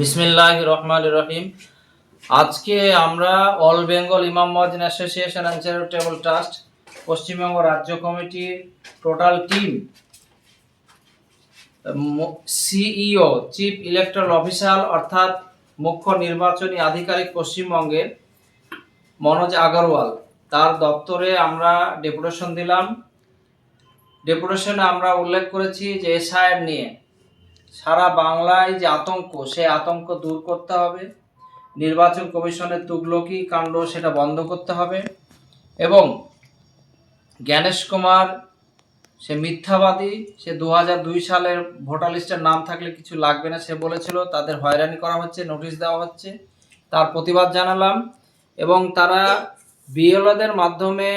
বিসমিল্লাহ রহমান রহিম। আজকে আমরা all Bengal imam association and charitable trust, Paschimbanga রাজ্য কমিটির total team CEO, chief electoral officer অর্থাৎ মুখ্য নির্বাচনী আধিকারিক পশ্চিমবঙ্গের মনোজ আগরওয়াল। তার দপ্তরে আমরা ডেপুটেশন দিলাম। ডেপুটেশনে আমরা উল্লেখ করেছি যে এসআইএম নিয়ে। সারা বাংলায় যে আতঙ্ক সেই আতঙ্ক দূর করতে হবে। নির্বাচন কমিশনের তুগলকি কাণ্ড সেটা বন্ধ করতে হবে। এবং জ্ঞানেশ কুমার, সে মিথ্যাবাদী, সে দু দুই সালের ভোটার লিস্টের নাম থাকলে কিছু লাগবে না, সে বলেছিল, তাদের হয়রানি করা হচ্ছে, নোটিশ দেওয়া হচ্ছে, তার প্রতিবাদ জানালাম। এবং তারা বিএলওদের মাধ্যমে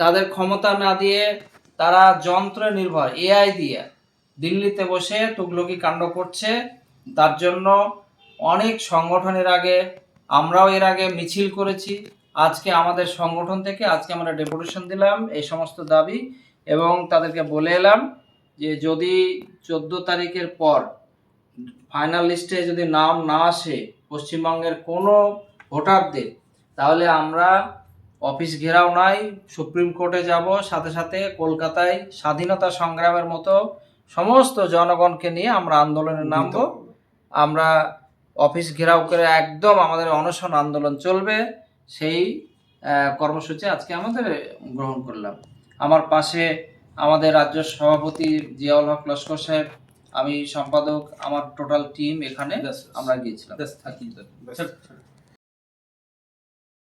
তাদের ক্ষমতা না দিয়ে তারা যন্ত্র নির্ভর, এআই দিয়ে দিল্লিতে বসে তুগলকি কাণ্ড করছে। তার জন্য অনেক সংগঠনের আগে আমরাও এর আগে মিছিল করেছি। আজকে আমাদের সংগঠন থেকে আজকে আমরা ডেপুটেশন দিলাম এই সমস্ত দাবি এবং তাদেরকে বলে এলাম যে যদি চোদ্দ তারিখের পর ফাইনাল লিস্টে যদি নাম না আসে পশ্চিমবঙ্গের কোনো ভোটারদের, তাহলে আমরা অফিস ঘেরাও নাই, সুপ্রিম কোর্টে যাব, সাথে সাথে কলকাতায় স্বাধীনতা সংগ্রামের মতো সমস্ত জনগণকে নিয়ে আমরা আন্দোলনে নামবো। আমরা অফিস ঘেরাও করে একদম আমাদের অনশন আন্দোলন চলবে। সেই কর্মসূচি আজকে আমাদের গ্রহণ করলাম। আমার পাশে আমাদের রাজ্য সভাপতি জিয়াউল হক লস্কর সাহেব আমি সম্পাদক আমার টোটাল টিম এখানে আমরা গিয়েছিলাম।